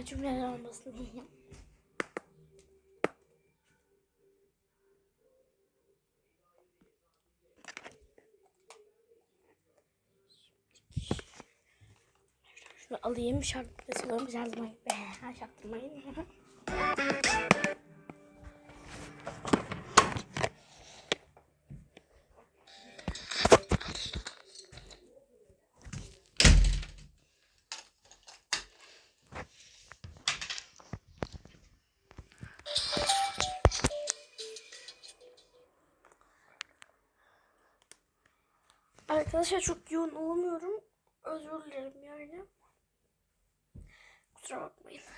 güzel cümleler olmasın diye. Şunu alayım şarkı söylüyorum biraz zaman be şaktırmayın. Arkadaşlar çok yoğun olamıyorum. Özür dilerim yani. Kusura bakmayın.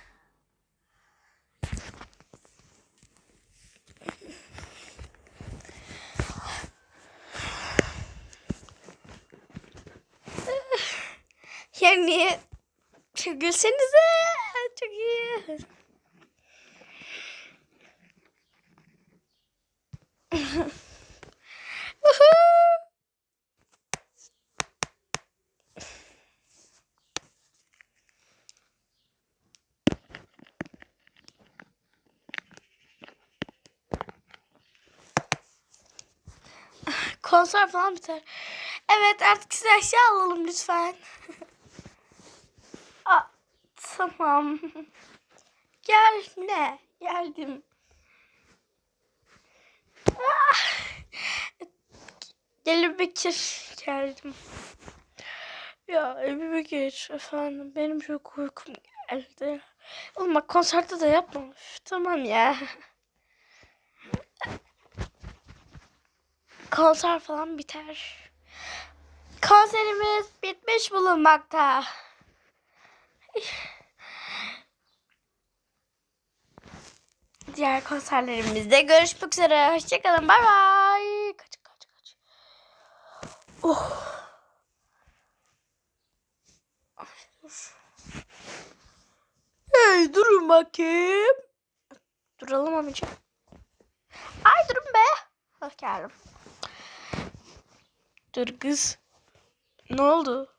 Yani gülsenize çok iyi. Konser falan biter. Evet artık size eşya alalım lütfen. Aa, tamam. Gel ne? Geldim. Ah! Bekir. Geldim. Ya Ebu Bekir efendim benim çok uykum geldi. Oğlum bak konserde de yapma. Tamam ya. konser falan biter. Konserimiz bitmiş bulunmakta. Diğer konserlerimizde görüşmek üzere. Hoşçakalın. Bay bay. Kaç kaç kaç. Oh. Hey durun bakayım. Duralım amca. Ay durun be. Hoş geldim. Dur kız. Ne oldu?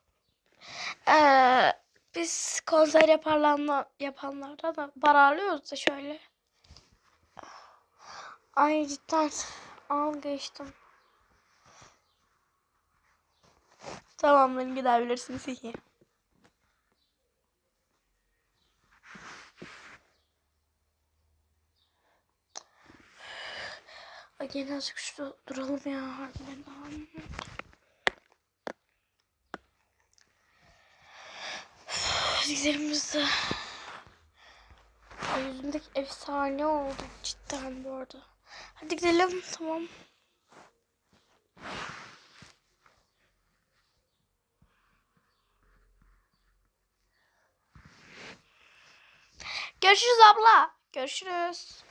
Ee, biz konser yaparlanma, yapanlarda da bararlıyoruz da şöyle. Ay cidden al geçtim. Tamam beni gidebilirsiniz iyi. Ay gene azıcık şurada duralım ya harbiden. Hadi gidelim efsane oldu cidden bu arada. Hadi gidelim tamam. Görüşürüz abla. Görüşürüz.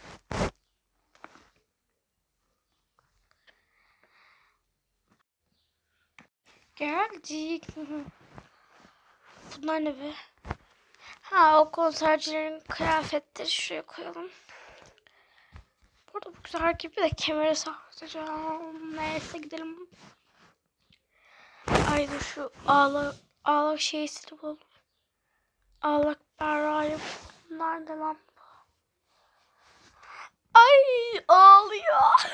Geldik. Bunlar ne be? Ha o konsercilerin kıyafetleri şuraya koyalım. Burada bu güzel gibi de kemere saklayacağım. Neyse gidelim. Ay dur şu ağla, ağlak şeysini bulalım. Ağlak berrayı Nerede lan? Ay ağlıyor.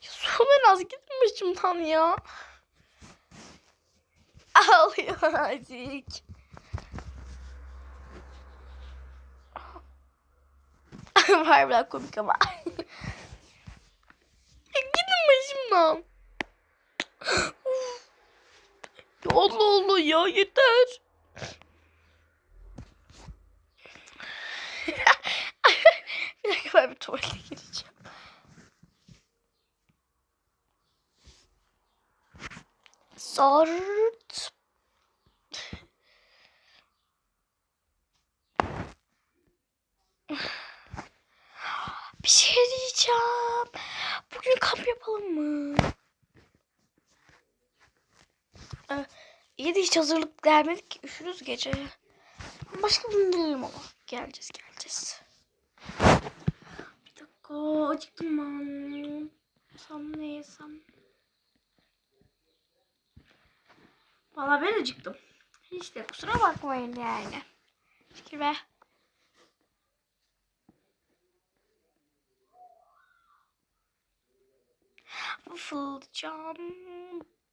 Son en az gitmişim tam ya. Ağlıyor azıcık. Harbiden komik ama. Gidin başımdan. Ya Allah ya yeter. bir dakika ben bir tuvalete gireceğim. Sort. Bir şey diyeceğim. Bugün kamp yapalım mı? Ee, iyi de hiç hazırlık gelmedik ki. Üşürüz gece. Başka bunu dilerim ama. Geleceğiz geleceğiz. Bir dakika acıktım ben. Sam ne yesem? Valla ben acıktım. İşte kusura bakmayın yani. Fikir be. Fılacağım.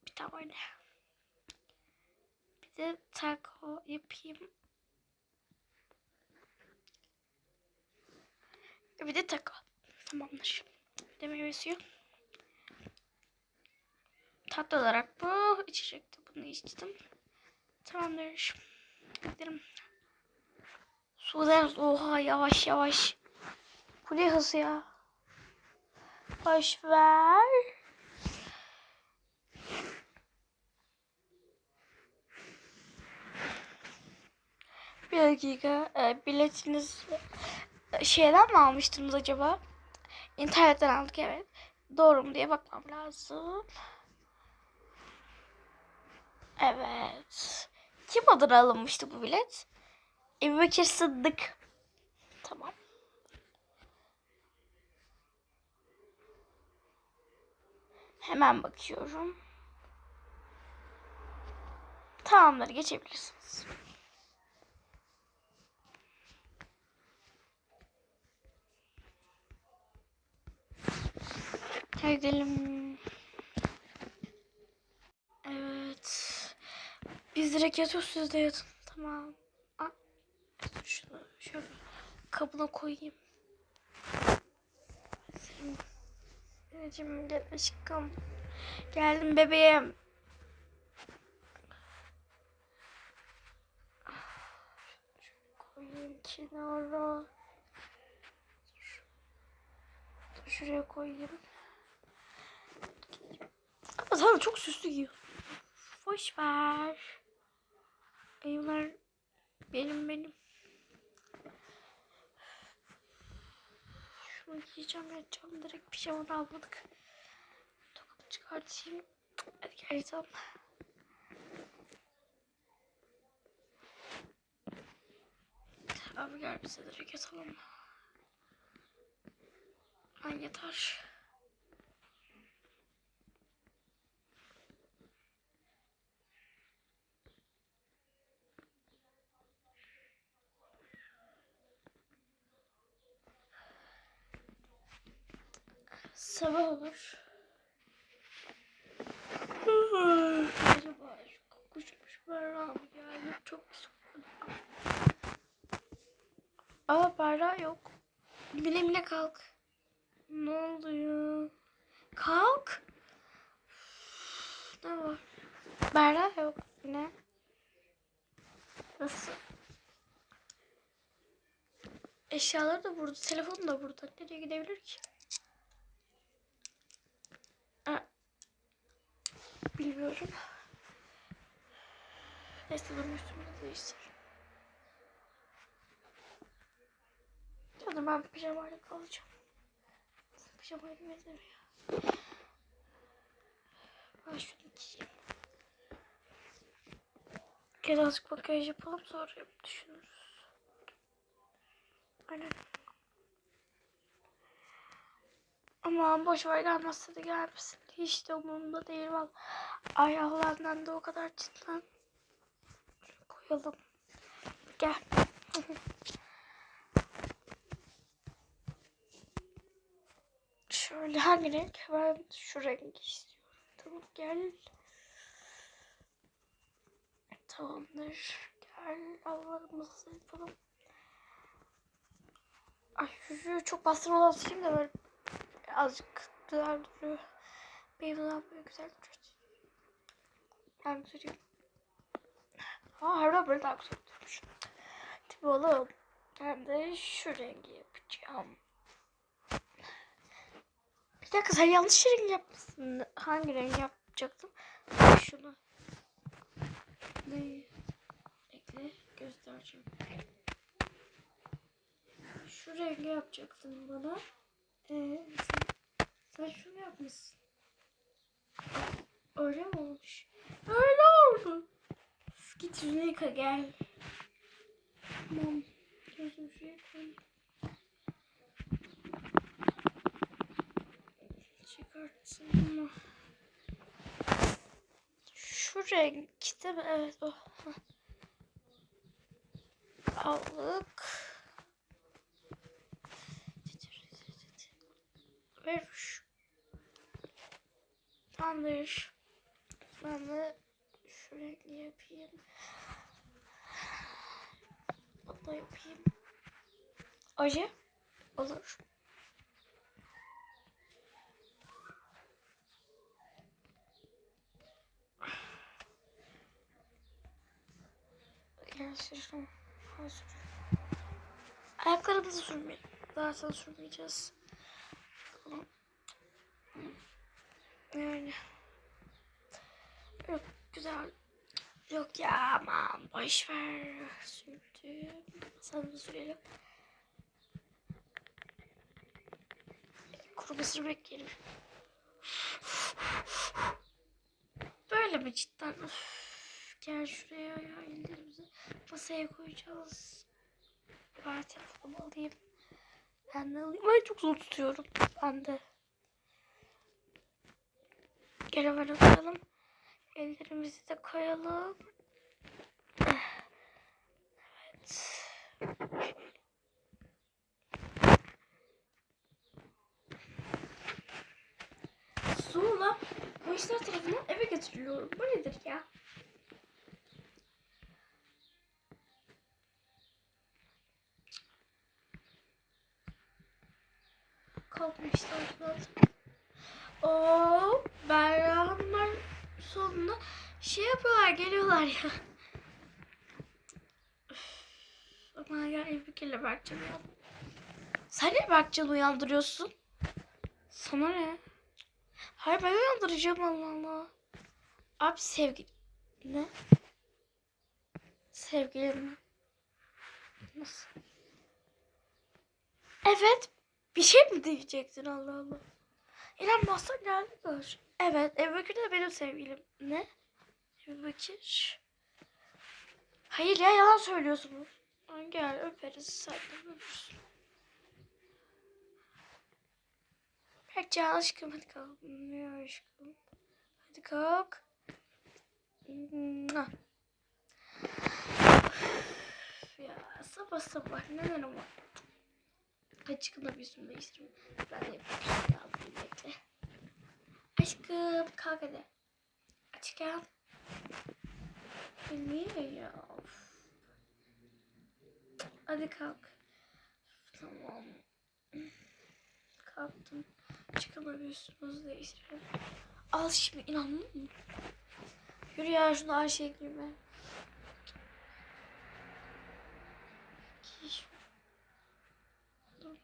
Bir tane. Bir de taco yapayım. Bir de taco. Tamamdır. Bir de meyve suyu. Tatlı olarak bu. İçecekti bunu içtim. Tamamdır. Gidelim. Sudan oha yavaş yavaş. Bu ne hızı ya? Boş ver. Bir dakika. E, biletiniz e, şeyden mi almıştınız acaba? İnternetten aldık evet. Doğru mu diye bakmam lazım. Evet. Kim adına alınmıştı bu bilet? Ebu Bekir Sıddık. Tamam. Hemen bakıyorum. Tamamdır geçebilirsiniz. Hadi gidelim. Evet. Biz direkt yatıyoruz siz de yatın. Tamam. Aa, şunu şöyle kabına koyayım. Anneciğim gel aşkım. Geldim bebeğim. Koyayım kenara. Şuraya koyayım. Ama sana çok süslü giyiyor. Boş ver. Ay bunlar benim benim. Şunu giyeceğim yatacağım. Direkt pijama da almadık. Tokamı çıkartayım. Hadi gel yatalım. Abi gel bize direkt yatalım. Ay yatar. Sabah olur. Acaba kokuşmuş Berra mı geldi? Çok sıkıldım. Aa Berra yok. Bile bile kalk. Ne oluyor? Kalk. Ne var? Berra yok. Ne? Nasıl? Eşyaları da burada. Telefonu da burada. Nereye gidebilir ki? Bilmiyorum. Neyse dur üstümü de değiştir. Canım ben pijamayla kalacağım. Pijamayla ne ya? Ben şunu giyeyim. Birazcık makyaj yapalım sonra düşünürüz. Aynen. Aman boş ver gelmezse de gelmesin. Hiç de umurumda değil valla. Ay Allah'ından da o kadar cidden. Koyalım. Gel. Şöyle hangi renk? Ben şu rengi istiyorum. Tamam gel. Tamamdır. Gel Allah'ımızı yapalım. Ay çok bastırmadan sileyim de böyle azıcık güzel duruyor. Benim daha böyle güzel duruyor. Ben süreyim. Aa harbiden böyle daha güzel durmuş. Tabii oğlum. Ben de şu rengi yapacağım. Bir dakika sen yanlış renk yapmışsın. Hangi renk yapacaktım? Şunu. Ne? Bekle göstereceğim. Şu rengi yapacaktın bana. Ee, sen, sen şunu yapmışsın. Öyle mi olmuş? Öyle oldu. Git yüzünü yıka gel. Tamam. Gözüm şuraya koyayım. Çıkartsın bunu. Şu renk değil mi? Evet o. Heh. aldık. Ver. Tamamdır. Ben de şu renkli yapayım. Bunu yapayım. Oje. Olur. Hadi sür. Ayaklarımızı sürmeyelim. Zaten sürmeyeceğiz. Tamam. Yani. Yok güzel. Yok ya aman boş ver. Sürdüm. Sen de sürelim. Kurumasını bekleyelim. Böyle mi cidden? Gel şuraya ya ellerimizi masaya koyacağız. Ben telefonumu alayım. Ben de alayım. Ay çok zor tutuyorum. Ben de. Gel hemen atalım. Ellerimizi de koyalım. Evet. Sonra polisler tarafından eve götürülüyorum. Bu nedir ya? Kalkmışlar zaten. Oo, Berra Hanımlar sonunda şey yapıyorlar, geliyorlar ya. Üf, Aman ya iyi fikirle Berkcan'ı. Sen niye Berkcan'ı uyandırıyorsun? Sana ne? Hayır ben uyandıracağım Allah Allah. Abi sevgi... Ne? Sevgilim mi? Nasıl? Evet. Bir şey mi diyecektin Allah Allah? İnanmazsan geldi gör. Evet Ebu Bekir de benim sevgilim. Ne? Ebu Bekir. Hayır ya yalan söylüyorsunuz. Gel öperiz sen de öpürsün. Berkcan aşkım hadi kalk. Ne aşkım? Hadi kalk. Ya sabah sabah neden ama? Bir üstümü değiştireyim. Ben de yapayım ya. bir Bekle. Aşkım kalk hadi. Aşkım. Ya Niye ya? Hadi kalk. Tamam. Kalktım. Bir üstümüzü değiştirelim. Al şimdi inandın mı? Yürü ya şunu Ayşe'ye girme. Giy şunu.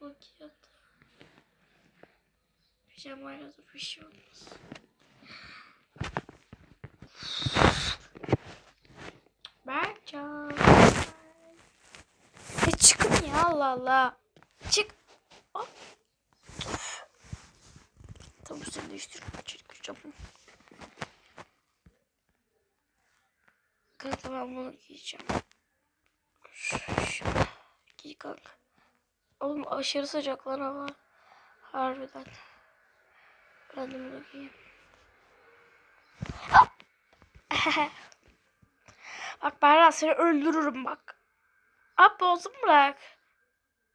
Hatta. Pijamayla dur bir şey olmaz. Berkcan. E çıkın ya Allah Allah. Çık. Hop. Tam üstünü değiştirip içeri gireceğim. Kanka ben bunu giyeceğim. Giy kanka. Oğlum aşırı sıcak lan hava. Harbiden. Ben de bunu giyeyim. Bak Berra seni öldürürüm bak. Ab olsun bırak.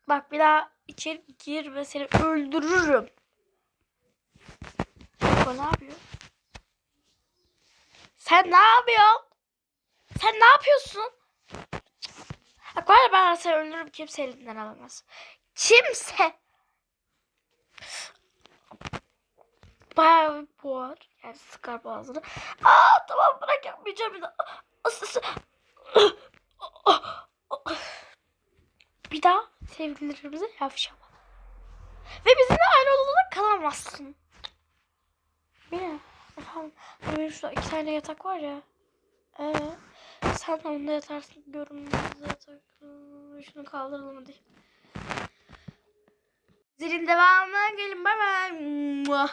Bak bir daha içeri gir ve seni öldürürüm. O ne yapıyor? Sen ne yapıyorsun? Sen ne yapıyorsun? Bak var ya ben seni öldürürüm kimse elinden alamaz. Kimse. Bayağı bir boğar. Yani sıkar boğazını. Aa tamam bırak yapmayacağım bir daha. Bir daha sevgililerimize yavşama. Ve bizimle aynı odada kalamazsın. Mine, efendim, benim şurada iki tane yatak var ya. Ee, sen onda yatarsın. Görünmez yatak. Şunu kaldıralım hadi. Zilin devamına gelin. Bay bay.